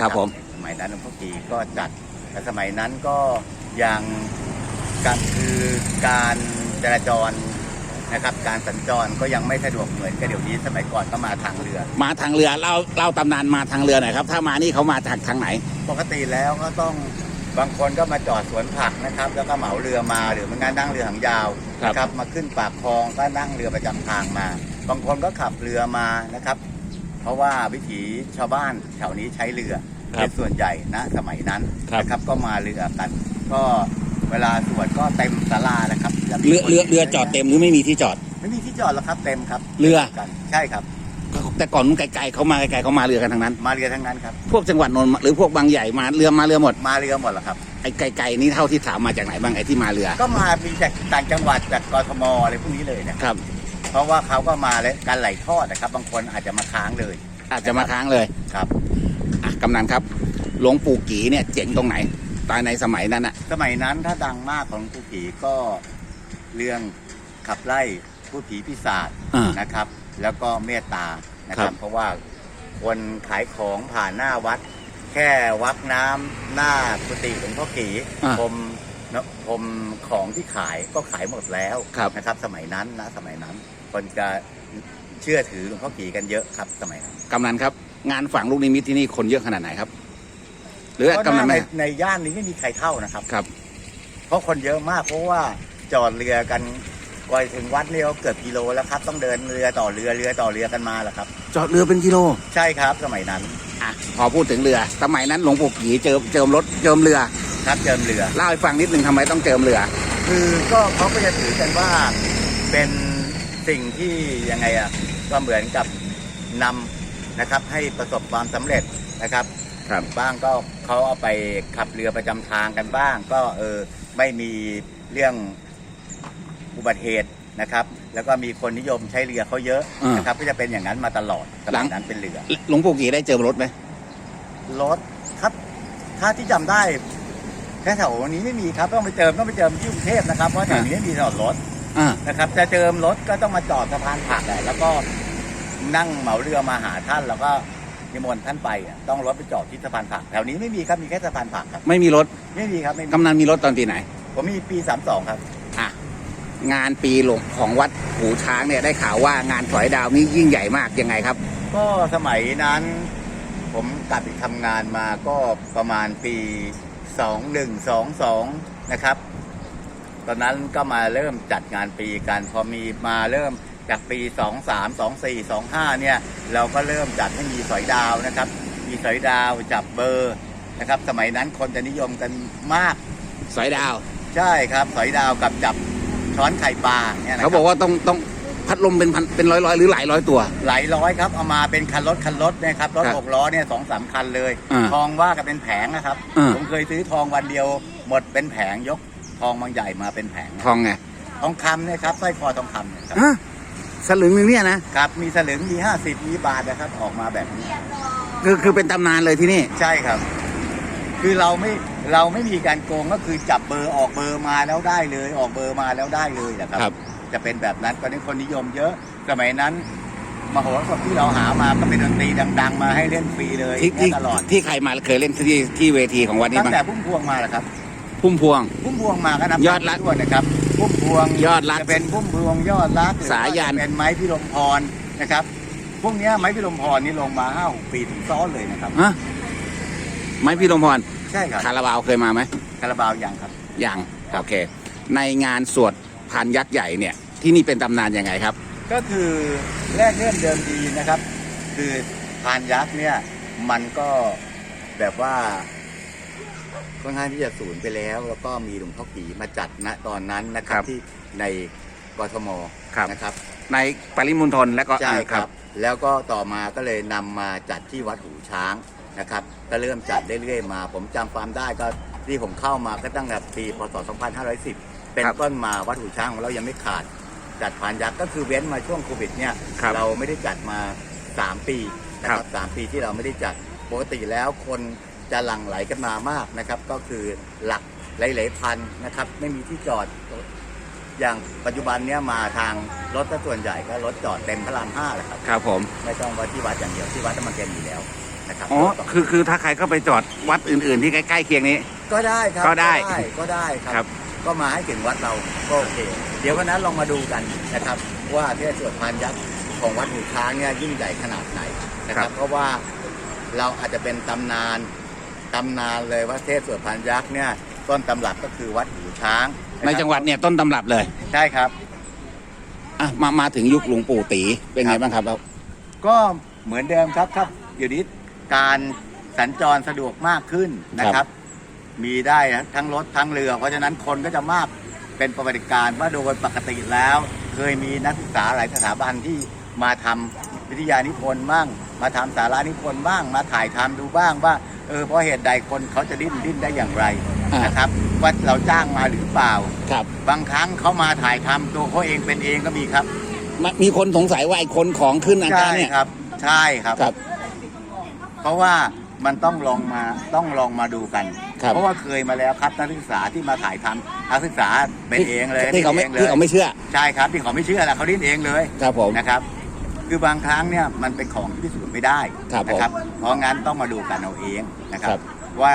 ครับผม สมัยนั้นหลวงพ่อกีก็จัดแต่สมัยนั้นก็ยังการคือการจราจรนะครับ การสัญจรก็ยังไม่สะดวกเหมือนกับเดี๋ยวนี้สมัยก่อนก็มาทางเรือ มาทางเรือเล่าเล่าตำนานมาทางเรือหน่อยครับ ถ้ามานี่เขามาจากทางไหน ปกติแล้วก็ต้องบางคนก็มาจอดสวนผักนะครับ แล้วก็เหมาเรือมาหรือมันงานนั่งเรือหางยาวครับ นะครับ มาขึ้นปากคลองก็นั่งเรือประจำทางมา บางคนก็ขับเรือมานะครับ เพราะว่าวิถีชาวบ้านแถวนี้ใช้เรือครับเป็นส่วนใหญ่นะสมัยนั้นครับนะครับก็มาเรือกันก็เวลาสวดก็เต็มศาลานะครับจะมีเรือคนเรือเรือจอดเต็มหรือไม่มีที่จอด ไม่มีที่จอดหรอกครับเต็มครับ เรือกันใช่ครับ แต่ก่อนนู้นไกลๆเขามาไกลๆเขามาเรือกันทั้งนั้น มาเรือทั้งนั้นครับพวกจังหวัดนนท์หรือพวกบางใหญ่มาเรือมาเรือหมดมาเรือหมดหรอกครับไอ้ไกลๆนี่เท่าที่ถามมาจากไหนบ้างไอ้ที่มาเรือ ก็มามีจากต่างจังหวัดจากกทมอะไรพวกนี้เลยเนี่ยครับเพ ราะว่าเขาก็มาเลยการไหลทอดนะครับ บางคนอาจจะมาค้างเลย อาจจะมาค้างเลยครับอะกำนันครับหลวงปู่กีเนี่ยเจ๋งตรงไหนตายในสมัยนั้นอะสมัยนั้นถ้าดังมากของผู้ผีก็เรื่องขับไล่ผู้ผีปีศาจอ่า นะครับ แล้วก็เมตตานะคครัรับ บ เพราะว่าคนขายของผ่านหน้าวัด แค่วักน้ำหน้ากุฏิหลวงพ่อกีอ่า ผมนะผมของที่ขายก็ขายหมดแล้วครับ นะครับ สมัยนั้นนะสมัยนั้น คนจะเชื่อถือหลวงพ่อกีกันเยอะครับสมัยนั้นกำนันครับ งานฝังลูกนิมิตที่นี่คนเยอะขนาดไหนครับ หรือก็กำนันในไม่ในย่านนี้ไม่มีใครเท่านะครับ ครับ เพราะคนเยอะมากเพราะว่าจอดเรือกันกว่าถึงวัดเนี่ยเกือบกิโลแล้วครับ ต้องเดินเรือต่อเรือเรือต่อเรือกันมาแหละครับ จอดเรือเป็นกิโล ใช่ครับสมัยนั้นอะพอพูดถึงเรือ สมัยนั้นหลวงปู่กีเจิมเจิมรถเจิมเรือครับเจิมเรือ เล่าให้ฟังนิดนึงทำไมต้องเจิมเรือ คือก็เขาก็จะถือกันว่าเป็น สิ่งที่ยังไงอะก็เหมือนกับนำนะครับให้ประสบความสำเร็จนะครับครับบ้างก็เขาเอาไปขับเรือประจำทางกันบ้าง ก็เออไม่มีเรื่องอุบัติเหตุนะครับ แล้วก็มีคนนิยมใช้เรือเขาเยอะอ่านนะครับก็จะเป็นอย่างนั้นมาตลอดสหลัมังยนั้นเป็นเรือ หลวงปู่กีได้เจิมรถไหมรถครับ ถ้าที่จำได้แค่แถวนี้ไม่มีครับ ต้องไปเจิมต้องไปเจิมที่กรุงเทพนะครับเพราะแถวนี้ไม่มีจอดรถ อ่า นะครับจะเจิมรถก็ต้องมาจอดสะพานผักแหละแล้วก็นั่งเหมาเรือมาหาท่านแล้วก็นิมนต์ท่านไปอะต้องรถไปจอดที่สะพานผักแถวนี้ไม่มีครับมีแค่สะพานผักครับ ไม่มีรถไม่มีครับไม่มีกำนันมีรถตอนปีไหน ผมมีปีสามสองครับ อะ งานปีหลวงของวัดหูช้างเนี่ยได้ข่าวว่างานสอยดาวนี่ยิ่งใหญ่มากยังไงครับ ก็สมัยนั้น ผมกลับไปทำงานมาก็ประมาณปีสองหนึ่งสองสองนะครับ ตอนนั้นก็มาเริ่มจัดงานปีกัน พอมีมาเริ่มจากปีสองสามสองสี่สองห้าเนี่ย เราก็เริ่มจัดให้มีสอยดาวนะครับ มีสอยดาวจับเบอร์นะครับ สมัยนั้นคนจะนิยมกันมาก สอยดาว ใช่ครับสอยดาวกับจับช้อนไข่ปลาเนี่ยนะคเขารับบอกว่าต้องต้องพัดลมเป็นพันเป็นร้อยร้อยๆหรือหลายร้อยตัว หลายร้อยครับ เอามาเป็นคันรถคันรถนะครับ รถครับหกล้อเนี่ยสองสามคันเลย อ่าทองว่ากันเป็นแผงนะครับ อ่า ผมเคยซื้อทองวันเดียวหมดเป็นแผงยก ทองบางใหญ่มาเป็นแผงทองไงทองคำเนี่ยครับสร้อยคอทองคำเนี่ยครับฮะสลึงหนึงเนี่ยนะครับมีสลึงมีห้าสิบมีบาทนะครับ ออกมาแบบนี้คือคือเป็นตำนานเลยที่นี่ ใช่ครับ คือเราไม่เราไม่มีการโกงก็คือจับเบอร์ออกเบอร์มาแล้วได้เลย ออกเบอร์มาแล้วได้เลยนะครับ ครับ จะเป็นแบบนั้นตอนนี้คนนิยมเยอะสมัยนั้นมโหสถที่เราหามาก็เป็นดนตรีดัง ๆ มาให้เล่นฟรีเลยที่ที่เนี่ยตลอดที่ใครมาเคยเล่นที่ที่เวทีของวัดนี้ตั้งบ้างแต่พุ่มพวงมาแหละครับ พุ่มพวง พุ่มพวงมาก็นับยอดรักด้วยนะครับ พุ่มพวงยอดรักจะเป็นพุ่มพวงยอดรักหรือสายันว่จะเป็นไม้พิรมพรนะครับ พวกเนี้ยไม้พิรมพรนี่ลงมาห้าหกปีถึงซ้อนเลยนะครับ ฮะไม้พี่ลมพรใช่ครับคาราบาวเคยมาไหมคาราบาวอย่างครับ ยังโอเค ในงานสวดพานยักษ์ใหญ่เนี่ย ที่นี่เป็นตำนานยังไงครับ ก็คือแรกเริ่มเดิมทีนะครับ คือพานยักษ์เนี่ยมันก็แบบว่า ค่อนข้างที่จะสูญไปแล้ว แล้วก็มีหลวงพ่อผีมาจัดณตอนนั้นนะครัครับบที่ในกทมครับ นะครับในปริมณฑลและก็ใช่อ่าครับ แล้วก็ต่อมาก็เลยนำมาจัดที่วัดหูช้างนะครับ ก็เริ่มจัดเรื่อยๆมา ผมจำความได้ก็ที่ผมเข้ามาก็ตั้งแต่ปีพศ 2510 เป็นต้นมาวัดหูช้างของเรายังไม่ขาด จัดพานยักษ์ก็คือเว้นมาช่วงโควิดเนี่ยครับเราไม่ได้จัดมา 3 ปีนะคครัรับบสามปีที่เราไม่ได้จัดปกติแล้วคน จะหลั่งไหลกันมามากนะครับ ก็คือหลักหลายๆพันนะครับ ไม่มีที่จอดอย่างปัจจุบันเนี้ยมาทางรถก็ส่วนใหญ่ก็รถจอดเต็มพระรามห้าแหละครับ ครับผม ไม่ต้องว่าที่วัดอย่างเดียวที่วัดมันเต็มอยู่แล้วนะครับอ๋อคือคือถ้าใครก็ไปจอดวัดอื่น ๆ ที่ใกล้ๆเคียงนี้ ก็ได้ครับก็ได้ก็ได้คครัรับก็มาให้ถึงวัดเราก็โอเค เดี๋ยววันนั้นลองมาดูกันนะครับ ว่าเทศสวดพานยักษ์ของวัดหูช้างเนี่ยยิ่งใหญ่ขนาดไหนนะครับเพราะว่าเราอาจจะเป็นตำนาน ตำนานเลยว่าเทศสวดพานยักษ์เนี่ยต้นตำรับก็คือวัดหูช้างะครับในจังหวัดเนี่ยต้นตำรับเลยใช่ครับอะมามาถึงยุคหลวงปู่ตีเป็นไงครับบ้างครับแล้วก็เหมือนเดิมครับครับอยู่นี้การสัญจรสะดวกมากขึ้นนะครับ มีได้ทั้งรถทั้งเรือ เพราะฉะนั้นคนก็จะมากเป็นประวัติการณ์ว่าโดยปกติแล้ว เคยมีนักศึกษาหลายสถาบันที่มาทำ วิทยานิพนธ์บ้าง มาทำสารานิพนธ์บ้าง มาถ่ายทำดูบ้างว่าเออเพราะเหตุใดคนเขาจะดิ้นดิ้นได้อย่างไรอ่านนะครับว่าเราจ้างมาหรือเปล่าครับ บางครั้งเขามาถ่ายทำตัวเขาเองเป็นเองก็มีครับมมีคนสงสัยว่าไอ้คนของขึ้นอาจารย์เนี่ยครับ ใช่ครับครับ เพราะว่ามันต้องลองมาต้องลองมาดูกันครับเพราะว่าเคยมาแล้วครับนักศึกษาที่มาถ่ายทำนักศึกษาเป็นเองเลยที่เขาไม่ดิ้นองลยที่เขาไม่เชื่อ ใช่ครับที่เขาไม่เชื่อแหละเขาดิ้นเองเลยครับผมนะครับ คือบางครั้งเนี่ยมันเป็นของที่พิสูจน์ไม่ได้ครับผมนะครับ เพราะงั้นต้องมาดูกันเอาเองนะครัครับ บ ว่า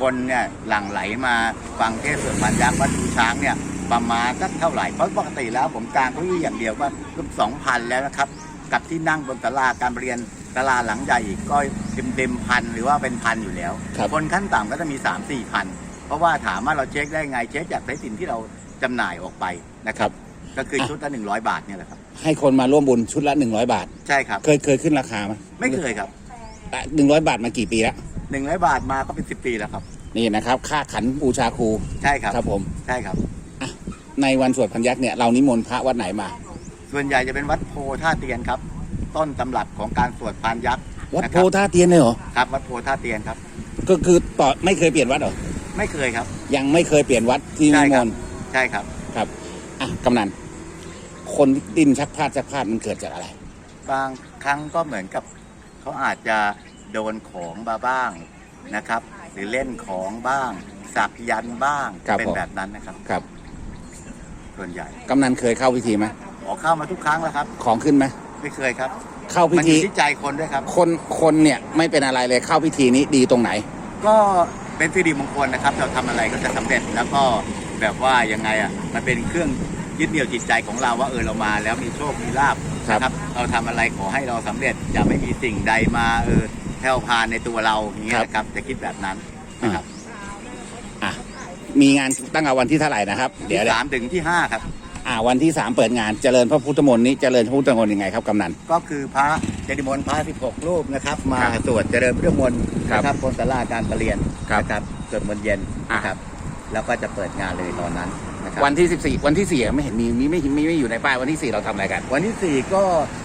คนเนี่ยหลั่งไหลมาฟังเทศน์สวดพันยักษ์วัดดูช้างเนี่ยประมาณสักเท่าไหร่เพราะปกติแล้วผมกางเก้าอี้อย่างเดียวก็เกือบสองพันแล้วนะครับ กับที่นั่งบนตลาการเรียนตลาหลังใหญ่อีกก็เต็มเต็มๆพันหรือว่าเป็นพันอยู่แล้วครับคนขั้นต่ำก็จะมี 3 4พันเพราะว่าถามว่าเราเช็คได้ไงเช็คจากสายสินที่เราจำหน่ายออกไปนะครับ ก็คือชุดละ100 บาทเนี่ยแหละครับ ให้คนมาร่วมบุญชุดละหนึ่งร้อยบาท ใช่ครับ เคยเคยขึ้นราคาไหมไม่เคยครับหนึ่งร้อยบาทมากี่ปีแล้ว100บาทมาก็เป็น10ปีแล้วครับ นี่นะครับ ค่าขันบูชาครูใช่ครับครับผมใช่ครับในวันสวดพันยักษ์เนี่ยเรานิมนต์พระวัดไหนมา ส่วนใหญ่จะเป็นวัดโพท่าเตียนครับ ต้นตำรับของการสวดพานยักษ์วัดนะโพครับท่าเตียนเลยเหรอครับวัดโพท่าเตียนครับ ก็คือต่อไม่เคยเปลี่ยนวัดเหรอไม่เคยครับ ยังไม่เคยเปลี่ยนวัดที่ใช่นิมครับนต์ใช่ครับครับอะกำนัน คนดิ้นชักพลาดชักพลาดมันเกิดจากอะไร บางครั้งก็เหมือนกับเขาอาจจะโดนของมาบ้างนะครับ หรือเล่นของบ้าง สักยันต์บ้างครับเป็นผม แบบนั้นนะครับ ครับส่วนใหญ่กำนันเคยเข้าพิธีไหมออกเข้ามาทุกครั้งแล้วครับ ของขึ้นไหมไม่เคยครับ เข้าพิมันอธียู่ที่ใจคนด้วยครับ คนคนเนี่ยไม่เป็นอะไรเลยเข้าพิธีนี้ดีตรงไหน ก็เป็นสิริมงคลนะครับ เราทำอะไรก็จะสำเร็จแล้วก็แบบว่ายังไงอะมันเป็นเครื่อง ยึดเหนี่ยวจิตใจของเราว่าเออเรามาแล้วมีโชคมีลาบครับ นะครับ เราทำอะไรขอให้เราสำเร็จอย่าไม่มีสิ่งใดมาเออแผ่วพานในตัวเราอย่างเงี้ยนะครับจะคิดแบบนั้นนะครับอะมีงานตั้งแต่วันที่เท่าไหร่นะครับ เดี๋ยวที่เดี๋ยวสามถึงที่ห้าครับ อ่าวันที่สามเปิดงานเจริญพระพุทธมนต์นี้เจริญพระพุทธมนต์ยังไงครับกำนัน ก็คือพระเจดีย์มนต์พระ 16 รูปนะครับ มาครับสวดเจริญพุทธมนต์ครับนะครับบนศาลาการประเรียนครับนะครับสวดมนต์เย็นอะ นะครับ แล้วก็จะเปิดงานเลยตอนนั้นนะ ครับ วันที่สิบสี่วันที่สี่ไม่เห็นมีมีไม่มีไม่อยู่ในป้ายวันที่สี่เราทำอะไรกัน วันที่ 4 ก็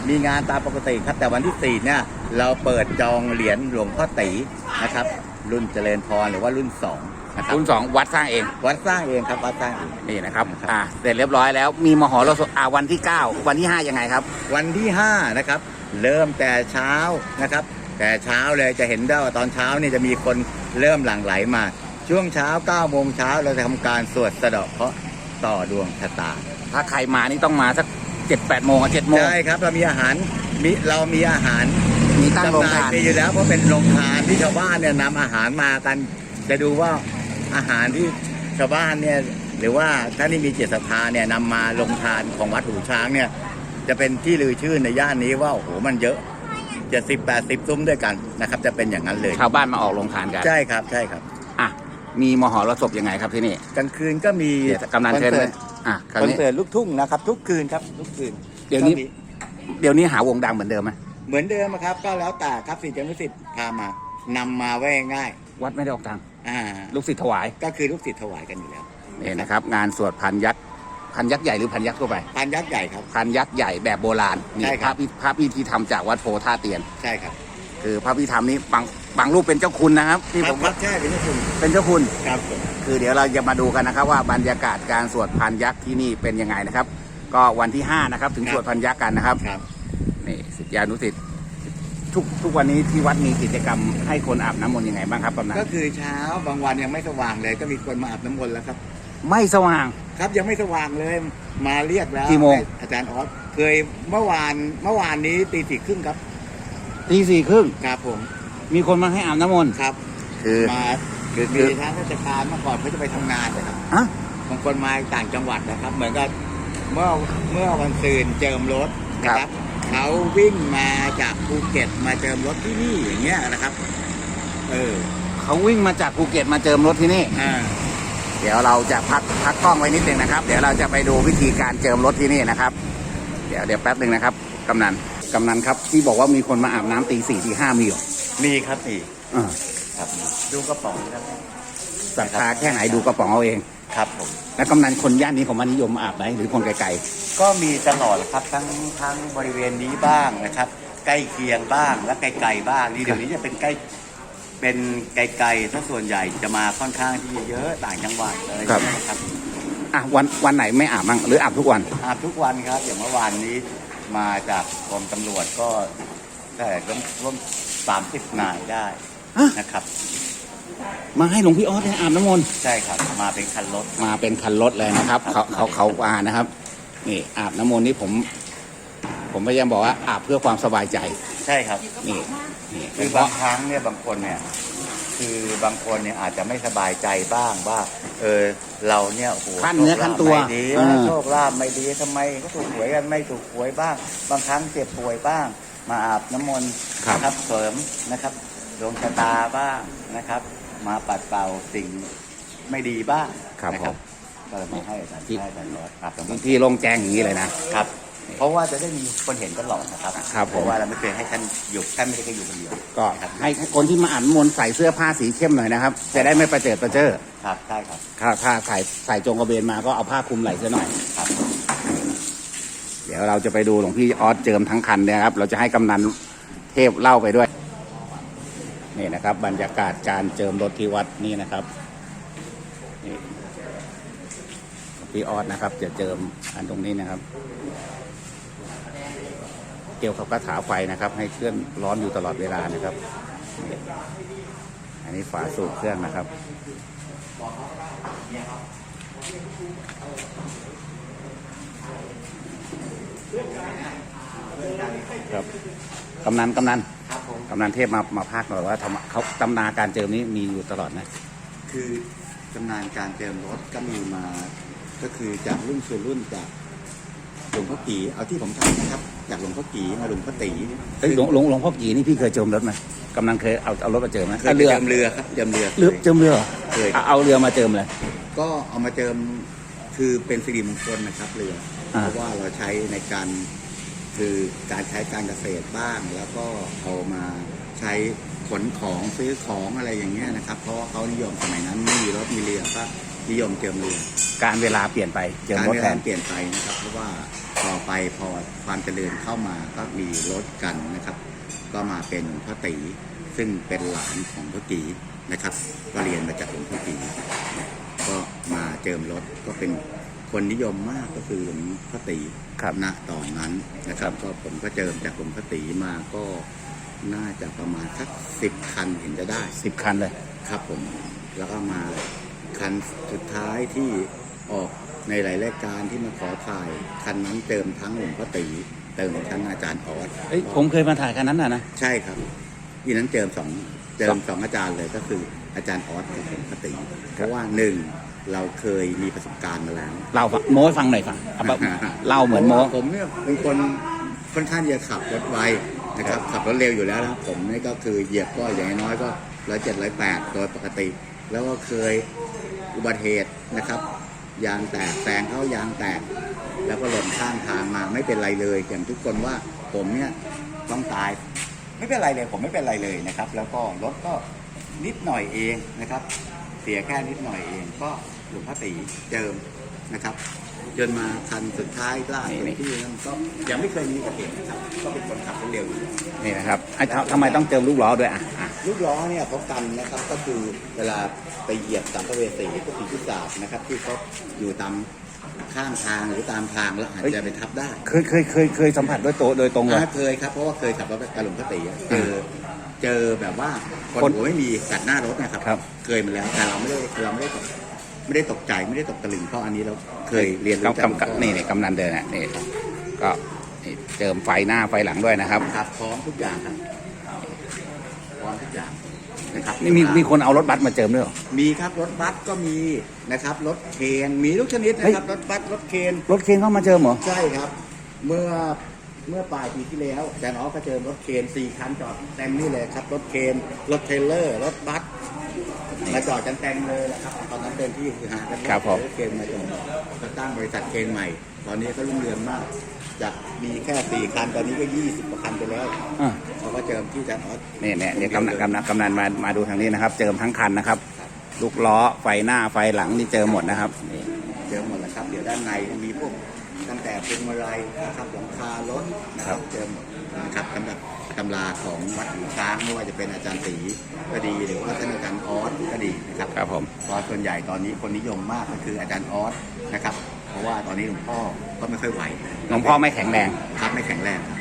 มีงานตามปกติครับ แต่วันที่ 4 เนี่ยเราเปิดจองเหรียญหลวงพ่อตีนะครับ รุ่นเจริญพรหรือว่ารุ่น2นะครับรุ่นสองวัดสร้างเอง วัดสร้างเองครับวัดสร้างเอง นี่นะครับครับอ่าเสร็จเรียบร้อยแล้วมีมหรสพอ่าวันที่เก้าวันที่ห้ายังไงครับ วันที่ 5 นะครับ เริ่มแต่เช้านะครับ แต่เช้าเลยจะเห็นได้ว่าตอนเช้านี่จะมีคนเริ่มหลั่งไหลมาช่วงเช้า9โมงเช้าเราจะทำการสวดสะเดาะเคราะห์ ต่อดวงชะตา ถ้าใครมานี่ต้องมาสักเจ็ดแปดโมงอะเจ็ดโมง ใช่ครับเรามีอาหารมีเรามีอาหารมีตั้งโรงจำหน่ายทานมีอยู่แล้วเพราะเป็นโรงทานที่ชาวบ้านเนี่ยนำอาหารมากัน จะดูว่าอาหารที่ชาวบ้านเนี่ยหรือว่าท่านที่มีเจตศรัทธาเนี่ยนำมาลงทานของวัดหูช้างเนี่ยจะเป็นที่ลือชื่อในย่านนี้ว่าโอ้โหมันเยอะเจ็ดสิบแปดสิบซุ้มด้วยกันนะครับจะเป็นอย่างนั้นเลย ชาวบ้านมาออกโรงทานกัน ใช่ครับใช่ครับอะ มีมหรสพยังไงครับที่นี่กลางคืนก็มีเดี๋ยวกำนันคอนเชิญเสิเลร์ตยอะคราวคอนนี้ เสิร์ตลูกทุ่งนะครับทุกคืนครับทุกคืนเดี๋ยวนี้ ก็มีเดี๋ยวนี้หาวงดังเหมือนเดิมไหมเหมือนเดิมอะครับ ก็แล้วแต่ครับสิทธิ์จะไม่สิทธิ์พามานำมาไว้ง่ายวัดไม่ได้ออกตังค์อ่าลูกศิษย์ถวายก็คือลูกศิษย์ถวายกันอยู่แล้วนี่นะครับ งานสวดพันยักษ์พันยักษ์ใหญ่หรือพันยักษ์ทั่วไป พานยักษ์ใหญ่ครับ พันยักษ์ใหญ่แบบโบราณนี่ใช่พครัระบ พิพระพิธีธรรมจากวัดโพท่าเตียน ใช่ครับ คือพระพิธรรมนี้บางบางรูปเป็นเจ้าคุณนะครับที่คผรับมครับใช่เป็นเจ้าคุณเป็นเจ้าคุณครับผมคือเดี๋ยวเราจะมาดูกันนะครับ ว่าบรรยากาศการสวดพันยักษ์ที่นี่เป็นยังไงนะครับ ก็วันที่5นะครับ ถึงสวดพันยักษ์กันนะครับครับนี่ศิษยานุศิษย์ทุกทุกวันนี้ที่วัดมีกิจกรรมให้คนอาบน้ำมนต์ยังไงบ้างครับกำนันก็คือเช้าบางวันยังไม่สว่างเลยก็มีคนมาอาบน้ำมนต์แล้วครับ ไม่สว่างครับยังไม่สว่างเลยมาเรียกแล้วกี่โมงให้อาจารย์ออสเคยเมื่อวานเมื่อวานนี้ตีสี่ครึ่งครับ ตีสี่ครึ่งครับผม มีคนมาให้อาบน้ำมนต์ครับ คือมาคือมีคือทางราชการเมื่อก่อนเขาจะไปทำงานนะครับอะบางคนมาต่างจังหวัดนะครับ เหมือนกับเมื่อเมื่อวันซืนเจิมรถนะครับเขาวิ่งมาจากภูเก็ตมาเจิมรถที่นี่อย่างเงี้ยนะครับ เออเขาวิ่งมาจากภูเก็ตมาเจิมรถที่นี่อ่าเดี๋ยวเราจะพักพักกล้องไว้นิดนึงนะครับ เดี๋ยวเราจะไปดูวิธีการเจิมรถที่นี่นะครับ เดี๋ยวเดี๋ยวแป๊บหนึ่งนะครับกำนัน กำนันครับ ที่บอกว่ามีคนมาอาบน้ำตีสี่ตีห้ามีเหรอมีครับนี่อ่าครับ ดูกระป๋องนะครับศรัทธาแค่ไหนดูกระป๋องเอาเอง ครับผม แล้วกำนันคนย่านนี้เขามานิยมอาบไหมหรือคนไกลก็มีตลอดครับทั้งทั้งบริเวณนี้บ้างนะครับ ใกล้เคียงบ้างและไกลๆบ้างนี่เดี๋ยวนี้จะเป็นใกล้เป็นไกลๆถ้าส่วนใหญ่จะมาค่อนข้างที่จะเยอะต่างจังหวัดเลยนะครับๆอะวันวันไหนไม่อาบบ้างหรืออาบทุกวัน อาบทุกวันครับอย่างเมื่อวานนี้ มาจากกรมตำรวจก็แต่ร่วมร่วมสามสิบนายได้ฮะ นะครับ มาให้หลวงพี่ออสเนี่ยอาบน้ำมนต์ใช่ครับ มาเป็นคันรถ มาเป็นคันรถเลยนะครับ เขาเขาเขามานะครับ นี่อาบน้ำมนต์นี่ผม ผมพยายามบอกว่าอาบเพื่อความสบายใจ ใช่ครับ นี่นี่คือบางครั้งเนี่ยบางคนเนี่ย คือบางคนเนี่ยอาจจะไม่สบายใจบ้างว่า เออเราเนี่ยโอ้โหขั้นเนื้อโชคลาภขั้นตัวไม่ดีเออโชคลาภไม่ดีทำไมก็ถูกหวยกันไม่ถูกหวยบ้าง บางครั้งเจ็บป่วยบ้าง มาอาบน้ำมนต์นะครับเสริมนะครับดวงชะตาบ้างนะครับ มาปัดเป่าสิ่งไม่ดีบ้างครับนะผมก็เลยมาให้อาจารย์ให้อาจารย์ร้อยอาบน้ำมบานงต์ทีโลงแจ้งอย่างนี้เลยนะครับ เพราะว่าจะได้มีคนเห็นตลอดนะครับครับผม เพราะว่าเราไม่เคยให้ท่านอยู่ท่านไม่ได้แค่อยู่คนเดียวก็ครับให้คนที่มาอ่านมนต์ใส่เสื้อผ้าสีเข้มหน่อยนะครับ จะได้ไม่ประเจิดประเจ้อครับใช่ครับถ้าถ้าใส่ใส่จงกระเบนมาก็เอาผ้าคลุมไหล่เสื้อหน่อย ครับเดี๋ยวเราจะไปดูหลวงพี่ออสเจิมทั้งคันเนี่ยครับ เราจะให้กำนันเทพเล่าไปด้วย นี่นะครับ บรรยากาศการเจิมรถที่วัดนี่นะครับนี่หลวงพี่ออสนะครับ จะเจิมอันตรงนี้นะครับ เกี่ยวกับกระถาไฟนะครับ ให้เครื่องร้อนอยู่ตลอดเวลานะครับนี่อันนี้ฝาสูบเครื่องนะครับครับกำนันกำนันครับผมกำนันเทพมามาพากหน่อยว่าทำเขาตำนาการเจิมนี้มีอยู่ตลอดนะ คือตำนานการเจิมรถก็มีมา ก็คือจากรุ่นสู่รุ่นจากหลวงพ่อกีเอาที่ผมทำนะครับ จากหลวงพ่อกีมาหลวงพ่อตีเฮ้ยหลวงหลวงหลวงพ่อกี่นี่พี่เคยเจิมรถไหมกำนันเคยเอาเอารถมาเจิมไหมเคยเจิมเรือครับเจิมเรือเรือเจิมเรือเหรอเคยเอาเอาเรือมาเจิมเลยก็เอามาเจิมคือเป็นสิริมงคลนะครับเรืออาเพราะว่าเราใช้ในการคือการใช้การเกษตรบ้าง แล้วก็เอามาใช้ขนของซื้อของอะไรอย่างเงี้ยนะครับ เพราะว่าเขานิยมสมัยนั้นไม่มีรถมีเรือก็ นิยมเจิมเรือการเวลาเปลี่ยนไปเจิมการรถเวแทลานเปลี่ยนไปนะครับ เพราะว่าต่อไปพอความเจริญเข้ามาก็มีรถกันนะครับ ก็มาเป็นหลวงพ่อตีซึ่งเป็นหลานของพ่อตีนะครับ ก็เรียนมาจากหลวงพ่อตีก็มาเจิมรถก็เป็นคนนิยมมากก็คือหลวงพ่อตี ครับ ณตอนนั้นนะครับก็ผมก็เจิมจากหลวงพ่อตีมาก็น่าจะประมาณสักสิบคันเห็นจะได้สิบคันเลย ครับผม แล้วก็มา คันสุดท้ายที่ออกในหลายรายการที่มาขอถ่าย คันนั้นเติมทั้งหลวงพ่อตีเติมทั้งอาจารย์ออสเอ้ยผมเคยมาถ่ายคันนั้นนะนะ ใช่ครับที่นั้นเจิมสองเจิสอมงสองอาจารย์เลยก็คืออาจารย์ออสกับหลวงพ่อตีเพราะว่าหนึ่งเราเคยมีประสบการณ์มาแล้วเราฟังโม้ให้ฟังหน่อยฟังเอาแบบเล่าเหมือนโม้พราะว่าผมเนี่ยเป็นคนค่อนข้างที่จะขับรถไวนะครับขับรถเร็วอยู่แล้วนะผมนี่ก็คือเหยียบก็อย่างน้อยๆก็ร้อยเจ็ดร้อยแปดโดยปกติ แล้วก็เคยอุบัติเหตุนะครับ ยางแตกแซงเข้ายางแตก แล้วก็หล่นข้างทางมาไม่เป็นไรเลย อย่างทุกคนว่าผมเนี่ยต้องตาย ไม่เป็นไรเลยผมไม่เป็นไรเลยนะครับ แล้วก็รถก็นิดหน่อยเองนะครับ เสียแค่นิดหน่อยเอง ก็หลวงพ่อตีเจิมนะครับจนมาคันสุดท้ายล่าสุดที่นั่นก็ยังไม่เคยมีอุบัติเหตุนะครับก็เป็นคนขับรถเร็วอยู่นี่นะครับทำไมต้องเจิมลูกล้อด้วยอะอะ ลูกล้อเนี่ยเขากันนะครับก็คือเวลาไปเหยียบสัมภเวสีก็คือที่สาบนะครับ ที่เขาอยู่ตามข้างทางหรือตามทางแล้วอาจจะไปทับได้เคยเคยเคยเคยสัมผัสด้วยตัวโดยตรงเลยอ่าเคยครับเพราะว่าเคยขับรถกับหลวงพ่อตีอะเจอเจอแบบว่าคนคนหัวไม่มีกัดหน้ารถนะครับครับ เคยมาแล้วแต่เราไม่ได้เราไม่ได้ตกไม่ได้ตกใจไม่ได้ตกตะลึงเพราะอันนี้เราเคยเรียนรู้กำกำกำนี่นี่กำนันเดินอะนี่ก็นี่เจิมไฟหน้าไฟหลังด้วยนะครับครับพร้อมทุกอย่างครับพร้ อมทุกอย่างนะครับนี่มีมีคนเอารถบัสมาเจิมด้วยเหรอ มีครับรถบัสก็มีนะครับรถเคนมีทุกชนิดนะครับรถบัสรถเคนรถเคนเข้ามาเจิมเหรอ ใช่ครับ เมื่อเมื่อปลายปีที่แล้วอาจารย์ออฟก็เจอรถเคนสี่คันจอดเต็มนี่เลยครับรถเคนรถเทรลเลอร์ รถบัสมาจอดกันเต็มเลยนะครับตอนนั้นเป็นที่คือหากันครับผมรถเคนมาจอดก็ตั้งบริษัทเคนใหม่ ตอนนี้ก็รุ่งเรืองมากจากมีแค่สี่คันตอนนี้ก็ยี่สิบกว่าคันไปแล้ว อ่ะเขาก็เจอที่อาจารย์ออสนี่เนี่ยเดี๋ยวกำนันกำนันกำนันมามาดูทางนี้นะครับ เจิมทั้งคันนะครับ ลูกล้อไฟหน้าไฟหลังนี่เจอหมดนะครับนี่เจอหมดแล้วครับ เดี๋ยวด้านในมีพวกตั้งแต่พวงมาลัยนะครับหลังคารถนะครับเจอหมดนะครับสำหรับตำราของวัดหูช้างไม่ว่าจะเป็นอาจารย์ตีก็ดีหรือว่าท่านอาจารย์ออสก็ดีนะครับครับผมเพราะส่วนใหญ่ตอนนี้คนนิยมมากก็คืออาจารย์ออสนะครับ เพราะว่าตอนนี้หลวงพ่อก็ไม่ค่อยไหวหลวงพ่อไม่แข็งแรงครับไม่แข็งแรงครับ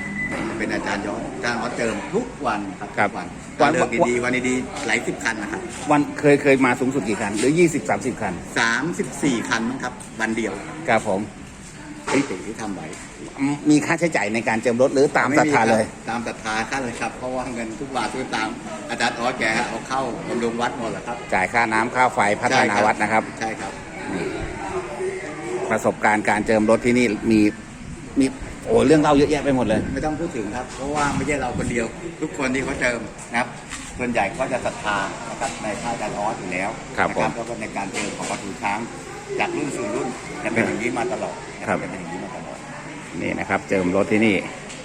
เป็นอาจารย์ย้อนอาจารย์ออสเจิมทุกวันครับครับทุกวันวัวันนเลิกดีๆวันดีๆหลายสิบคันนะครับวันเคยเคยมาสูงสุดกี่คัน หรือ 20 30 คัน สามสิบสี่คันมั้งครับ วันเดียวครับผมที่ตีที่ทำไว้มีค่าใช้จ่ายในการเจิมรถหรือตามศรัทธาเลย ตามศรัทธาค่าเลยครับ เพราะว่าเงินทุกบาททุกตามอาจารย์ออสแกเอาเข้าบำรุงวัดหมดแหละครับจ่ายค่าน้ำค่าไฟพัฒนาวัดนะครับ ใช่ครับ ประสบการณ์การเจิมรถที่นี่มีมี โอ้เรื่องเล่าเยอะแยะไปหมดเลย ไม่ต้องพูดถึงครับ เพราะว่าไม่ใช่เราคนเดียว ทุกคนที่เขาเจิมนะครับ ส่วนใหญ่ก็จะศรัทธานะครับในพระอาจารย์ออสอยู่แล้วครับนะผมแล้วก็ในการเจิมของวัดหูช้างจากรุ่นสู่รุ่นจะเป็นอย่างนี้มาตลอดนะครับจะเป็นอย่างนี้มาตลอดนี่นะครับ เจิมรถที่นี่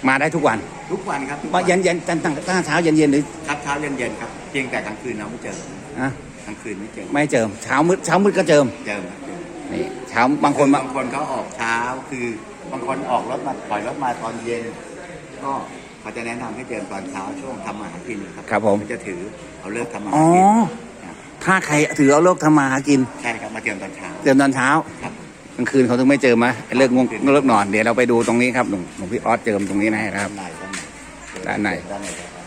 มาได้ทุกวันทุกวันครับทุกมาวันเย็นเย็นตั้งตั้งตั้งเช้าเย็นเย็นหรือครับเช้าเย็นๆครับเพียงแต่กลางคืนเราไม่เจออะกลางคืนไม่เจอไม่เจิมเช้ามืดเช้ามืดก็เจิมเจอครับเจอ นี่เช้าบางคนมาบางคนเขาออกเช้าคือ บางคนออกรถมาปล่อยรถมาตอนเย็น ก็เขาจะแนะนำให้เจิมตอนเช้าช่วงทำอาหารกินครับครับผม นจะถือเอาเลิกทำอาอ๋หาอรกินถ้าใครถือเอาเลิกทำมาหากินใช่ครับมาเจิมตอนเช้าเจิมตอนเช้าครับกลางคืนเขาถึงไม่เจิมมะเลิกง่วงเลิกนอนเดี๋ยวเราไปดูตรงนี้ครับหลวงหลวงพี่ออสเจิมตรงนี้ให้นะครับ ด้านในด้านใน ด้านในด้านในครับ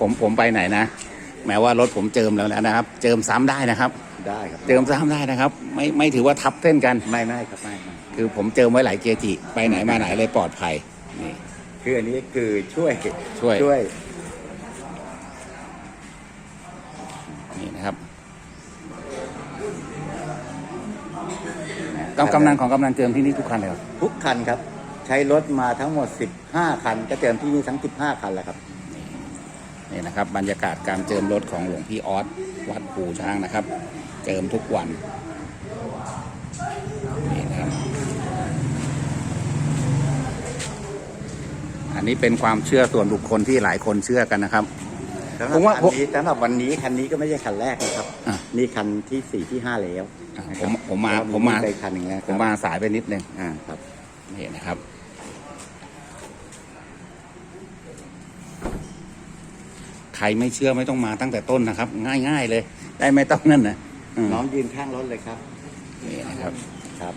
ผมผมไปไหนนะ แม้ว่ารถผมเจิมแล้วนะครับ เจิมซ้ำได้นะครับ ได้ครับ เจิมซ้ำได้นะครับ ไม่ไม่ถือว่าทับเส้นกันไม่ไม่ครับไม่ไม่คือผมเจิมไว้หลายเกจิไปไหนมาไหนเลยปลอดภัยนี่คืออันนี้คือช่วยช่วยช่วยนี่นะครับกำกำนันของกำนันเจิมที่นี่ทุกคันเลยเหรอทุกคันครับ ใช้รถมาทั้งหมด 15 คัน ก็เจิมที่นี่ทั้ง 15 คันแล้วครับ นี่นะครับบรรยากาศการเจิมรถของหลวงพี่ออสวัดปูช้างนะครับ เจิมทุกวันนี่นะครับ อันนี้เป็นความเชื่อส่วนบุคคลที่หลายคนเชื่อกันนะครับสำหผรับมว่าคันนี้สำหรับวันนี้คันนี้ก็ไม่ใช่คันแรกนะครับอะนี่คันที่สี่ที่ห้าแล้วอะนะคผรับมผมมาเพระผมมาไปคันหนึ่งแล้วผมมาสายไปนิดนึงอ่าครับนี่นะครับ ใครไม่เชื่อไม่ต้องมาตั้งแต่ต้นนะครับ ง่าย ๆ เลย ได้ไม่ต้องนั่นนะอืมน้องยืนข้างรถเลยครับนี่นะครับ ครับ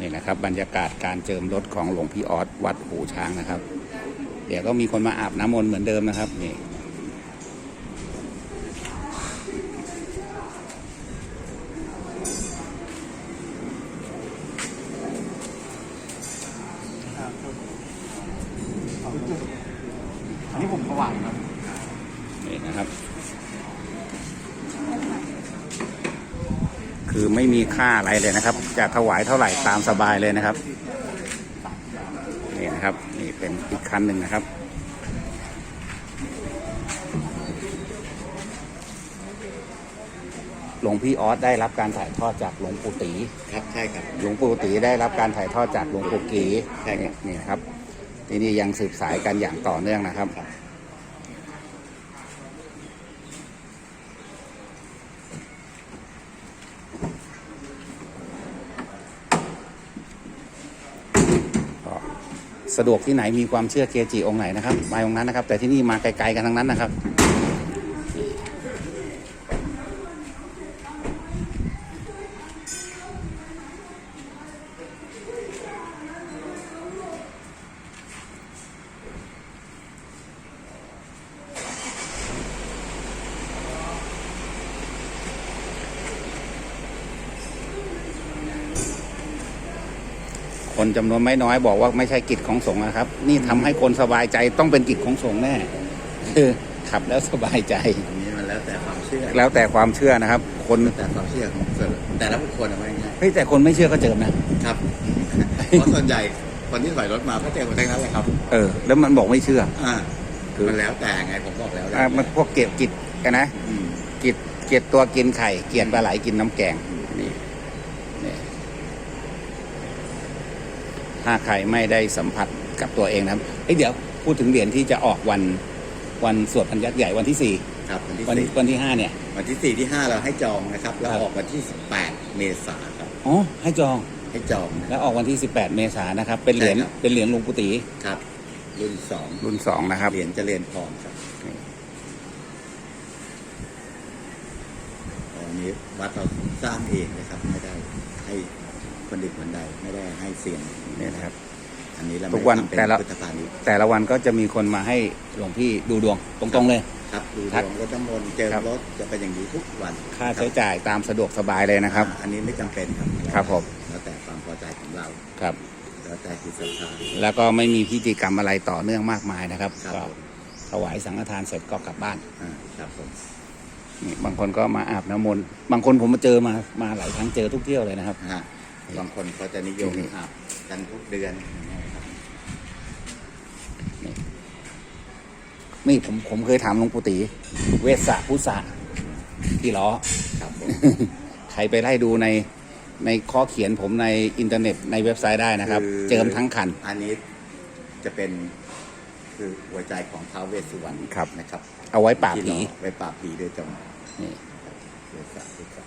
นี่นะครับ บรรยากาศการเจิมรถของหลวงพี่ออสวัดหูช้างนะครับ เดี๋ยวก็มีคนมาอาบน้ำมนต์เหมือนเดิมนะครับนี่นี่ผมสว่างครับนี่นะครับ คือไม่มีค่าอะไรเลยนะครับ จะถวายเท่าไหร่ตามสบายเลยนะครับ นี่นะครับ นี่เป็น อีกคันหนึ่งนะครับหลวงพี่ออสได้รับการถ่ายทอดจากหลวงปู่ตี ครับใช่ครับหลวงปู่ตีได้รับการถ่ายทอดจากหลวงปู่กีใช่ครับนี่นะครับ ที่นี่ยังสืบสายกันอย่างต่อเนื่องนะครับ สะดวกที่ไหนมีความเชื่อเกจิองค์ไหนนะครับไปองค์นั้นนะครับ แต่ที่นี่มาไกลๆกันทั้งนั้นนะครับ คนจำนวนไม่น้อยบอกว่าไม่ใช่กิจของสงฆ์นะครับ นี่ทำให้คนสบายใจต้องเป็นกิจของสงฆ์แน่คือขับแล้วสบายใจอันนี้มันแล้วแต่ความเชื่อ แล้วแต่ความเชื่อนะครับ คนแต่ความเชื่อของส่วนแต่ละบุคคลเอาไว้ง่ายเฮ้ยแต่คนไม่เชื่อก็เจิมนะครับเพราะส่วนใหญ่คนที่ถอยรถมาก็เจอคนทั้งนั้นเลยครับ เออ แล้วมันบอกไม่เชื่อ อ่าคือมันแล้วแต่ไงผมบอกแล้วอะมันพวกเก็บกิจกันนะอืมกิจเกียรตัวกินไข่ เกียรปลาไหลกินน้ำแกงนี่นี่ ถ้าใครไม่ได้สัมผัสกับตัวเองนะครับเอ้ยเดี๋ยวพูดถึงเหรียญที่จะออกวันวันสวดพันยักษ์ใหญ่วันที่สี่ครับวันที่วันสี่วันที่ห้าเนี่ย วันที่สี่ที่ห้าเราให้จองนะครับแล้วครับออกวันที่สิบแปดเมษาครับอ๋อให้จองให้จองนะแล้วออกวันที่18เมษายนนะครับ เป็นเหรียญใช่ครับเป็นเหรียญหลุงปุตีครับ รุ่นสองรุ่นสองนะครับเหรียญเจริญพรครับอันนี้วัดเราสร้างเองนะครับไม่ได้ให้ คนอื่นคนใดไม่ได้ให้เสียงเนี่ยนะครับ อันนี้เราทุกวันไม่ได้ทำเป็นแต่ละพุทธพาณิชย์แต่ละวันก็จะมีคนมาให้หลวงพี่ดูดวงตรงๆเลย ครับดูดครับวงรถน้ำมนต์เจิมครับรถจะเป็นอย่างนี้ทุกวันค่าใช้จ่ายตามสะดวกสบายเลยนะครับ อันนี้ไม่จำเป็นครับครับผมแล้วแต่ความพอใจของเราครับแล้วแต่จิตศรัทธาแล้วก็ไม่มีพิธีกรรมอะไรต่อเนื่องมากมายนะครับครับก็ผมถวายสังฆทานเสร็จก็กลับบ้านอ่าครับผมนี่บางคนก็มาอาบน้ำมนต์บางคนผมมาเจอมามาหลายครั้งเจอทุกเที่ยวเลยนะครับฮะ บางคนเขาจะนิยมนี่อาบกันทุกเดือนอย่างเงี้ยครับนี่ผมผมเคยถามหลวงปู่ตี เวสสะพุสะที่ล้อครับผมใครไปไล่ดูในในข้อเขียนผมในอินเทอร์เน็ตในเว็บไซต์ได้นะครับคือเจิมทั้งคัน อันนี้จะเป็นคือหัวใจของท้าวเวสสุวรรณครับนะครับ เอาไว้ปราบที่ผีเราไว้ปราบผีโดยตรงนี่เวสสะเวสสะ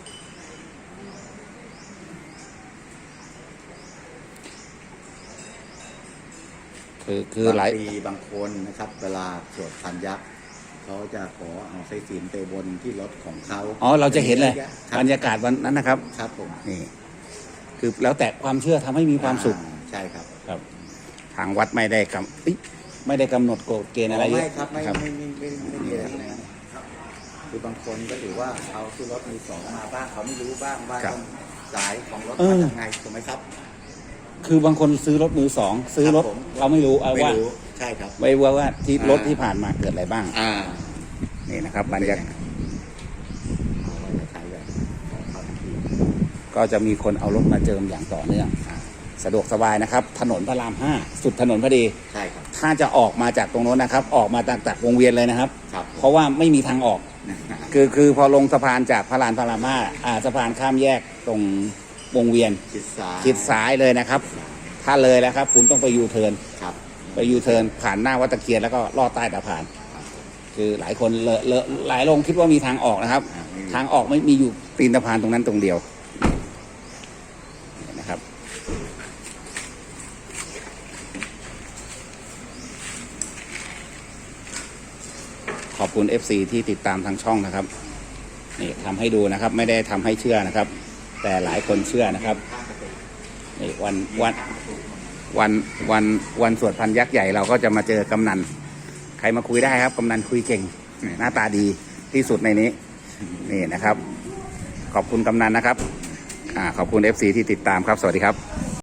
คือคือบางหลายปีบางคนนะครับ เวลาสวดพันยักษ์เขาจะขอเอาไส้ศีลไปบนที่รถของเขาอ๋อเราจะเห็นเลยครับบรรยากาศวันนั้นนะครับ ครับผมนี่ คือแล้วแต่ความเชื่อทำให้มีความสุขอ่ใช่ครับครับ ทางวัดไม่ได้กำเอ้ยไม่ได้กำหนดกฎเกณฑ์อะไรเยไม่อะครับไม่ครับไม่ไม่ไม่ไม่มีอะไรนะครับคือบางคนก็ถือว่าเขาซื้อรถมือสองมาบ้างเขาไม่รู้บ้างว่าครับต้นสายของรถเอมาอจากไงถูกไหมครับ คือบางคนซื้อรถมือสองซื้อรถครับผม เราไม่รู้เอาไม่ว่ารู้ใช่ครับไม่ว่าว่าที่อ่าร รถที่ผ่านมาเกิดอะไรบ้าง อ่านี่นะครับบรรยากาศเอาไว้ใช้แบบของเขาทันทีก็จะมีคนเอารถมาเจิมอย่างต่อเนื่องอ่าสะดวกสบายนะครับ ถนนพระรามห้าสุดถนนพอดี ใช่ครับ ถ้าจะออกมาจากตรงโน้นนะครับ ออกมาจากจากวงเวียนเลยนะครับ ครับ เพราะว่าไม่มีทางออก คือคือพอลงสะพานจากพระลานพระรามห้าอ่าสะพานข้ามแยกตรง วงเวียนชิดซ้ายชิดซ้ายเลยนะครับ ถ้าเลยแล้วครับ คุณต้องไปยูเทิร์นครับไปยูเทิร์นผ่านหน้าวัดตะเคียนแล้วก็ลอดใต้สะพาน คือหลายคนเลอะเลอะหลายลงคิดว่ามีทางออกนะครับอ่ไม่มีทางออกไม่มีอยู่ตีนสะพานตรงนั้นตรงเดียวนี่นะครับ ขอบคุณ FC ที่ติดตามทางช่องนะครับนี่ทำให้ดูนะครับ ไม่ได้ทำให้เชื่อนะครับ แต่หลายคนเชื่อนะครับนี่วันวันวันวันวันสวดพันยักษ์ใหญ่เราก็จะมาเจอกำนัน ใครมาคุยได้ครับ กำนันคุยเก่ง หน้าตาดีที่สุดในนี้ นี่นะครับ ขอบคุณกำนันนะครับอ่าขอบคุณ FC ที่ติดตามครับ สวัสดีครับ